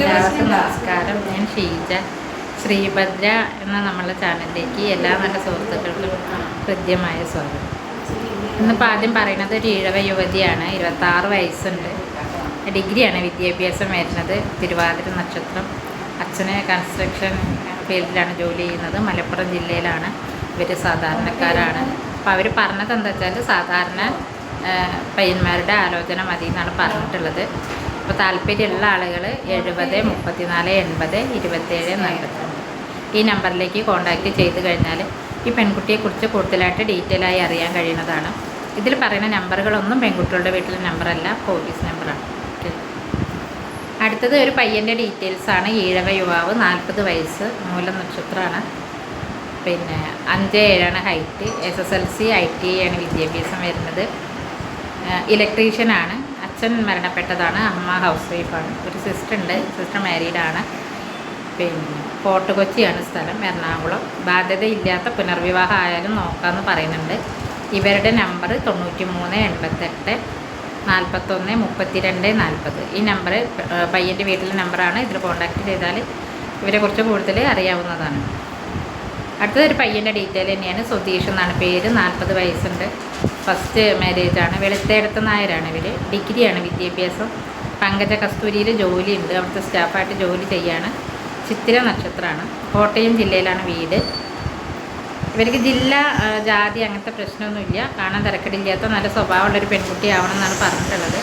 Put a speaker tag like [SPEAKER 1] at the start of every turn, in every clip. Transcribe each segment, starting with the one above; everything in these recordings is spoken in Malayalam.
[SPEAKER 1] എല്ലാവർക്കും നമസ്കാരം. ഞാൻ ഷീജ. ശ്രീഭദ്ര എന്ന നമ്മുടെ ചാനലിലേക്ക് എല്ലാ നല്ല സുഹൃത്തുക്കൾക്കും ഹൃദ്യമായ സ്വാഗതം. ഇന്നിപ്പോൾ ആദ്യം പറയുന്നത് ഒരു ഇഴവ യുവതിയാണ്. ഇരുപത്താറ് വയസ്സുണ്ട്. ഡിഗ്രിയാണ് വിദ്യാഭ്യാസം വരുന്നത്. തിരുവാതിര നക്ഷത്രം. അച്ഛന് കൺസ്ട്രക്ഷൻ ഫീൽഡിലാണ് ജോലി ചെയ്യുന്നത്. മലപ്പുറം ജില്ലയിലാണ്. ഇവർ സാധാരണക്കാരാണ്. അപ്പോൾ അവർ പറഞ്ഞത് എന്താ വെച്ചാൽ സാധാരണ പയ്യന്മാരുടെ ആലോചന മതി എന്നാണ് പറഞ്ഞിട്ടുള്ളത്. അപ്പോൾ താല്പര്യമുള്ള ആളുകൾ എഴുപത് മുപ്പത്തിനാല് എൺപത് ഇരുപത്തേഴ് നാൽപ്പത്തിരണ്ട്. ഈ നമ്പറിലേക്ക് കോൺടാക്റ്റ് ചെയ്ത് കഴിഞ്ഞാൽ ഈ പെൺകുട്ടിയെക്കുറിച്ച് കൂടുതലായിട്ട് ഡീറ്റെയിൽ ആയി അറിയാൻ കഴിയുന്നതാണ്. ഇതിൽ പറയുന്ന നമ്പറുകളൊന്നും പെൺകുട്ടികളുടെ വീട്ടിലെ നമ്പറല്ല പോലീസ് നമ്പറാണ് അടുത്തത് ഒരു പയ്യന്റെ ഡീറ്റെയിൽസാണ് ഈഴവ യുവാവ് നാൽപ്പത് വയസ്സ് മൂലം നക്ഷത്രമാണ്. പിന്നെ അഞ്ച് ഏഴാണ് height S S L C I T ആണ് വിദ്യാഭ്യാസം വരുന്നത്. ഇലക്ട്രീഷ്യനാണ് അച്ഛൻ മരണപ്പെട്ടതാണ് അമ്മ ഹൗസ് വൈഫാണ് ഒരു സിസ്റ്റർ ഉണ്ട് സിസ്റ്റർ മാരീഡാണ് പിന്നെ ഫോർട്ട് കൊച്ചിയാണ് സ്ഥലം എറണാകുളം. ബാധ്യതയില്ലാത്ത പുനർവിവാഹം ആയാലും നോക്കാമെന്ന് പറയുന്നുണ്ട്. ഇവരുടെ നമ്പർ തൊണ്ണൂറ്റി മൂന്ന് എൺപത്തെട്ട് നാൽപ്പത്തൊന്ന് മുപ്പത്തിരണ്ട് നാൽപ്പത് ഈ നമ്പർ പയ്യന്റെ വീട്ടിലെ നമ്പറാണ് ഇതിൽ കോൺടാക്റ്റ് ചെയ്താൽ ഇവരെക്കുറിച്ച് കൂടുതൽ അറിയാവുന്നതാണ്. അടുത്തത് ഒരു പയ്യന്റെ ഡീറ്റെയിൽ തന്നെയാണ്. സുധീഷ് എന്നാണ്. പേര് നാൽപ്പത് വയസ്സുണ്ട്. ഫസ്റ്റ് മാരേജാണ് വെളുത്തേടത്ത് നായരാണ് ഇവർ ഡിഗ്രിയാണ് വിദ്യാഭ്യാസം. പങ്കജ കസ്തൂരിയിൽ ജോലിയുണ്ട്. അവിടുത്തെ സ്റ്റാഫായിട്ട് ജോലി ചെയ്യാണ്. ചിത്തിര നക്ഷത്രമാണ്. കോട്ടയം ജില്ലയിലാണ് വീട്. ഇവർക്ക് ജില്ല ജാതി അങ്ങനത്തെ പ്രശ്നമൊന്നുമില്ല. കാണാൻ തിരക്കടില്ലാത്ത നല്ല സ്വഭാവമുള്ളൊരു പെൺകുട്ടി ആവണം എന്നാണ് പറഞ്ഞിട്ടുള്ളത്.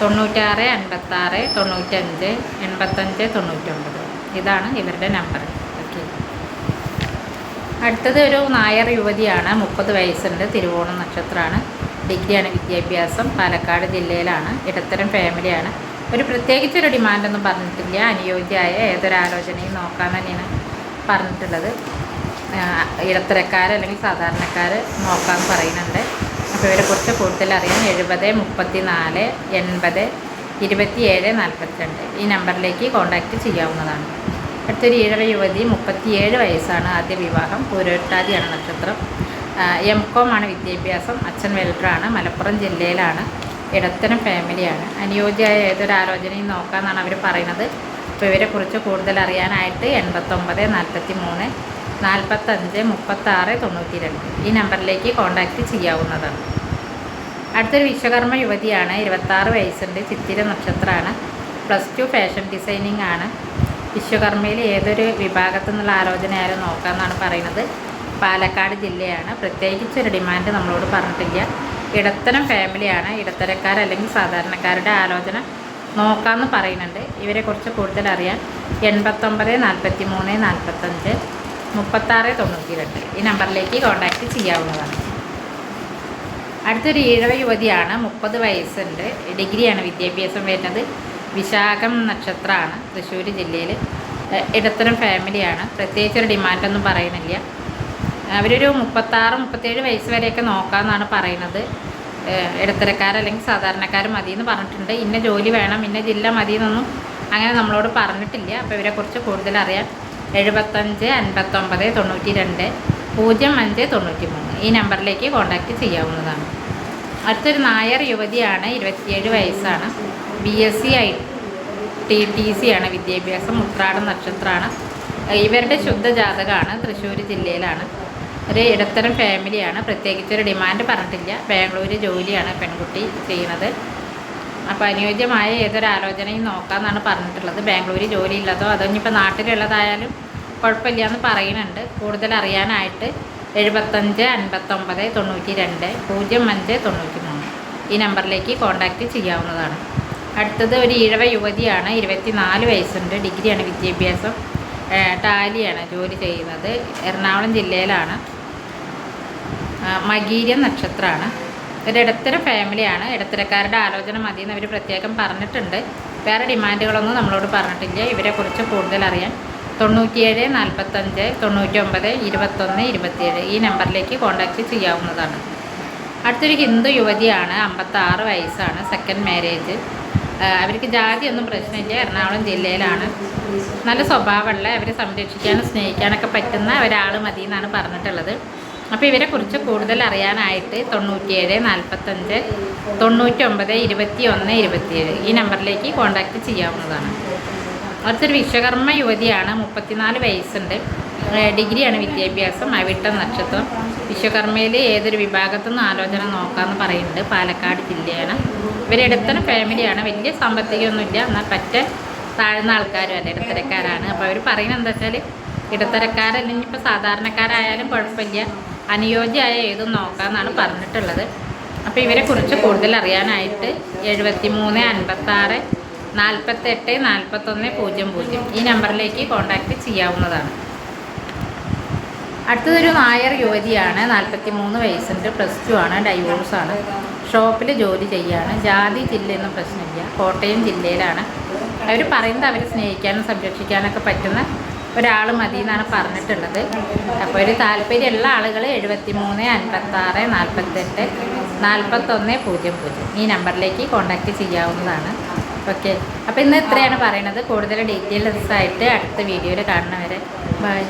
[SPEAKER 1] തൊണ്ണൂറ്റാറ് അൻപത്താറ് തൊണ്ണൂറ്റഞ്ച് എൺപത്തഞ്ച് തൊണ്ണൂറ്റൊമ്പത്. ഇതാണ് ഇവരുടെ നമ്പർ അടുത്തത് ഒരു നായർ യുവതിയാണ് മുപ്പത് വയസ്സുണ്ട് തിരുവോണം നക്ഷത്രമാണ് ഡിഗ്രിയാണ് വിദ്യാഭ്യാസം പാലക്കാട് ജില്ലയിലാണ് ഇടത്തരം ഫാമിലിയാണ്. ഒരു പ്രത്യേകിച്ച് ഒരു ഡിമാൻഡൊന്നും പറഞ്ഞിട്ടില്ല അനുയോജ്യമായ ഏതൊരാലോചനയും നോക്കാൻ തന്നെയാണ് പറഞ്ഞിട്ടുള്ളത്. ഇടത്തരക്കാർ അല്ലെങ്കിൽ സാധാരണക്കാർ നോക്കാമെന്ന് പറയുന്നുണ്ട്. അപ്പോൾ ഇവരെക്കുറിച്ച് കൂടുതൽ അറിയാൻ എഴുപത് മുപ്പത്തി നാല് എൺപത് ഇരുപത്തിയേഴ് നാൽപ്പത്തിരണ്ട് ഈ നമ്പറിലേക്ക് കോൺടാക്റ്റ് ചെയ്യാവുന്നതാണ്. അടുത്തൊരു ഈഴവ യുവതി മുപ്പത്തിയേഴ് വയസ്സാണ് ആദ്യ വിവാഹം. പൂരോട്ടാതിയാണ് നക്ഷത്രം. എം ആണ് വിദ്യാഭ്യാസം. അച്ഛൻ വെൽഡറാണ് മലപ്പുറം ജില്ലയിലാണ്. ഇടത്തരം ഫാമിലിയാണ് അനുയോജ്യമായ ഏതൊരു ആലോചനയും നോക്കാമെന്നാണ് അവർ പറയുന്നത്. അപ്പോൾ ഇവരെക്കുറിച്ച് കൂടുതൽ അറിയാനായിട്ട് എൺപത്തൊമ്പത് നാൽപ്പത്തി മൂന്ന് നാൽപ്പത്തഞ്ച് മുപ്പത്താറ് തൊണ്ണൂറ്റി രണ്ട് ഈ നമ്പറിലേക്ക് കോൺടാക്റ്റ് ചെയ്യാവുന്നതാണ്. അടുത്തൊരു വിശ്വകർമ്മ യുവതിയാണ്. ഇരുപത്താറ് വയസ്സുണ്ട് ചിത്തിര നക്ഷത്രമാണ് പ്ലസ് ടു ഫാഷൻ ഡിസൈനിങ് ആണ്. വിശ്വകർമ്മയിൽ ഏതൊരു വിഭാഗത്തു നിന്നുള്ള ആലോചനയായാലും നോക്കാമെന്നാണ് പറയുന്നത്. പാലക്കാട് ജില്ലയാണ്. പ്രത്യേകിച്ച് ഒരു ഡിമാൻഡ് നമ്മളോട് പറഞ്ഞിട്ടില്ല. ഇടത്തരം ഫാമിലിയാണ്. ഇടത്തരക്കാർ അല്ലെങ്കിൽ സാധാരണക്കാരുടെ ആലോചന നോക്കാമെന്ന് പറയുന്നുണ്ട്. ഇവരെക്കുറിച്ച് കൂടുതൽ അറിയാൻ എൺപത്തൊമ്പത് നാൽപ്പത്തി മൂന്ന് നാൽപ്പത്തഞ്ച് മുപ്പത്താറ് തൊണ്ണൂറ്റി രണ്ട് ഈ നമ്പറിലേക്ക് കോൺടാക്റ്റ് ചെയ്യാവുന്നതാണ്. അടുത്തൊരു ഈഴവ യുവതിയാണ്. മുപ്പത് വയസ്സുണ്ട്. ഡിഗ്രിയാണ് വിദ്യാഭ്യാസം വരുന്നത്. വിശാഖം നക്ഷത്രമാണ് തൃശ്ശൂർ ജില്ലയിൽ ഇടത്തരം ഫാമിലിയാണ്. പ്രത്യേകിച്ച് ഒരു ഡിമാൻഡൊന്നും പറയുന്നില്ല. അവരൊരു മുപ്പത്താറ് മുപ്പത്തേഴ് വയസ്സ് വരെയൊക്കെ നോക്കാമെന്നാണ് പറയുന്നത്. അല്ലെങ്കിൽ സാധാരണക്കാർ മതി എന്ന് പറഞ്ഞിട്ടുണ്ട്. ഇന്ന ജോലി വേണം ഇന്ന ജില്ല മതി എന്നൊന്നും അങ്ങനെ നമ്മളോട് പറഞ്ഞിട്ടില്ല. അപ്പോൾ ഇവരെക്കുറിച്ച് കൂടുതൽ അറിയാൻ എഴുപത്തഞ്ച് അൻപത്തൊമ്പത് തൊണ്ണൂറ്റി രണ്ട് പൂജ്യം അഞ്ച് തൊണ്ണൂറ്റി മൂന്ന് ഈ നമ്പറിലേക്ക് കോൺടാക്റ്റ് ചെയ്യാവുന്നതാണ്. അടുത്തൊരു നായർ യുവതിയാണ് ഇരുപത്തിയേഴ് വയസ്സാണ്. B S C I T T C ആണ് വിദ്യാഭ്യാസം ഉത്രാടം നക്ഷത്രമാണ് ഇവരുടെ ശുദ്ധ ജാതകമാണ് തൃശ്ശൂർ ജില്ലയിലാണ്. ഒരു ഇടത്തരം ഫാമിലിയാണ് പ്രത്യേകിച്ച് ഒരു ഡിമാൻഡ് പറഞ്ഞിട്ടില്ല. ബാംഗ്ലൂർ ജോലിയാണ് പെൺകുട്ടി ചെയ്യുന്നത്. അപ്പോൾ അനുയോജ്യമായ ഏതൊരു ആലോചനയും നോക്കാമെന്നാണ് പറഞ്ഞിട്ടുള്ളത്. ബാംഗ്ലൂർ ജോലി ഉള്ളതോ അതോ ഇനിയിപ്പോൾ നാട്ടിലുള്ളതായാലും കുഴപ്പമില്ല എന്ന് പറയുന്നുണ്ട്. കൂടുതൽ അറിയാനായിട്ട് എഴുപത്തഞ്ച് അൻപത്തൊമ്പത് തൊണ്ണൂറ്റി രണ്ട് പൂജ്യം അഞ്ച് തൊണ്ണൂറ്റി മൂന്ന് ഈ നമ്പറിലേക്ക് കോൺടാക്റ്റ് ചെയ്യാവുന്നതാണ്. അടുത്തത് ഒരു ഇഴവ യുവതിയാണ് ഇരുപത്തിനാല് വയസ്സുണ്ട് ഡിഗ്രിയാണ് വിദ്യാഭ്യാസം ടാലിയാണ് ജോലി ചെയ്യുന്നത് എറണാകുളം ജില്ലയിലാണ്. മകീരിയ നക്ഷത്രമാണ്. ഒരു ഇടത്തര ഫാമിലിയാണ്. ഇടത്തരക്കാരുടെ ആലോചന മതി എന്ന് അവർ പ്രത്യേകം പറഞ്ഞിട്ടുണ്ട്. വേറെ ഡിമാൻഡുകളൊന്നും നമ്മളോട് പറഞ്ഞിട്ടില്ല. ഇവരെക്കുറിച്ച് കൂടുതൽ അറിയാൻ തൊണ്ണൂറ്റിയേഴ് നാൽപ്പത്തഞ്ച് തൊണ്ണൂറ്റൊമ്പത് ഇരുപത്തൊന്ന് ഇരുപത്തിയേഴ് ഈ നമ്പറിലേക്ക് കോൺടാക്റ്റ് ചെയ്യാവുന്നതാണ്. അടുത്തൊരു ഹിന്ദു യുവതിയാണ് അമ്പത്താറ് വയസ്സാണ് സെക്കൻഡ് മാരേജ്. അവർക്ക് ജാതിയൊന്നും പ്രശ്നമില്ല. എറണാകുളം ജില്ലയിലാണ്. നല്ല സ്വഭാവമുള്ള അവരെ സംരക്ഷിക്കാനും സ്നേഹിക്കാനൊക്കെ പറ്റുന്ന ഒരാൾ മതി എന്നാണ് പറഞ്ഞിട്ടുള്ളത് അപ്പോൾ ഇവരെക്കുറിച്ച് കൂടുതൽ അറിയാനായിട്ട് തൊണ്ണൂറ്റിയേഴ് നാൽപ്പത്തഞ്ച് തൊണ്ണൂറ്റൊമ്പത് ഇരുപത്തി ഒന്ന് ഇരുപത്തിയേഴ് ഈ നമ്പറിലേക്ക് കോൺടാക്റ്റ് ചെയ്യാവുന്നതാണ്. അടുത്തൊരു വിശ്വകർമ്മ യുവതിയാണ് മുപ്പത്തിനാല് വയസ്സുണ്ട്. ഡിഗ്രിയാണ് വിദ്യാഭ്യാസം അവിട്ട നക്ഷത്രം. വിശ്വകർമ്മയിൽ ഏതൊരു വിഭാഗത്തു നിന്ന് ആലോചന നോക്കാമെന്ന് പറയുന്നുണ്ട്. പാലക്കാട് ജില്ലയാണ്. ഇവരെടുത്തന ഫാമിലിയാണ്. വലിയ സാമ്പത്തികമൊന്നുമില്ല. എന്നാൽ പറ്റ താഴ്ന്ന ആൾക്കാരും അല്ല? ഇടത്തരക്കാരാണ്. അപ്പോൾ അവർ പറയുന്നത് എന്താ വെച്ചാൽ ഇടത്തരക്കാരല്ലെങ്കിൽ ഇപ്പോൾ സാധാരണക്കാരായാലും കുഴപ്പമില്ല. അനുയോജ്യമായ ഏതും നോക്കാമെന്നാണ് പറഞ്ഞിട്ടുള്ളത്. അപ്പോൾ ഇവരെക്കുറിച്ച് കൂടുതൽ അറിയാനായിട്ട് എഴുപത്തി മൂന്ന് അൻപത്താറ് നാൽപ്പത്തെട്ട് നാൽപ്പത്തൊന്ന് പൂജ്യം പൂജ്യം ഈ നമ്പറിലേക്ക് കോൺടാക്റ്റ് ചെയ്യാവുന്നതാണ്. അടുത്തതൊരു നായർ യുവതിയാണ് നാൽപ്പത്തി മൂന്ന് വയസ്സുണ്ട് പ്ലസ് ടു ആണ് ഡൈവോഴ്സാണ് ഷോപ്പിൽ ജോലി ചെയ്യാണ്. ജാതി ജില്ലയൊന്നും പ്രശ്നമില്ല. കോട്ടയം ജില്ലയിലാണ്. അവർ പറയുന്നത് അവർ സ്നേഹിക്കാനും സംരക്ഷിക്കാനൊക്കെ പറ്റുന്ന ഒരാൾ മതി എന്നാണ് പറഞ്ഞിട്ടുള്ളത്. അപ്പോൾ ഒരു താല്പര്യമുള്ള ആളുകൾ എഴുപത്തി മൂന്ന് അൻപത്താറ് നാൽപ്പത്തെട്ട് നാൽപ്പത്തൊന്ന് പൂജ്യം പൂജ്യം. ഈ നമ്പറിലേക്ക് കോൺടാക്റ്റ് ചെയ്യാവുന്നതാണ്. ഓക്കെ അപ്പോൾ ഇന്ന് ഇത്രയാണ് പറയുന്നത്. കൂടുതൽ ഡീറ്റെയിൽസ് ആയിട്ട് അടുത്ത വീഡിയോയിൽ കാണുന്നവരെ. ബൈ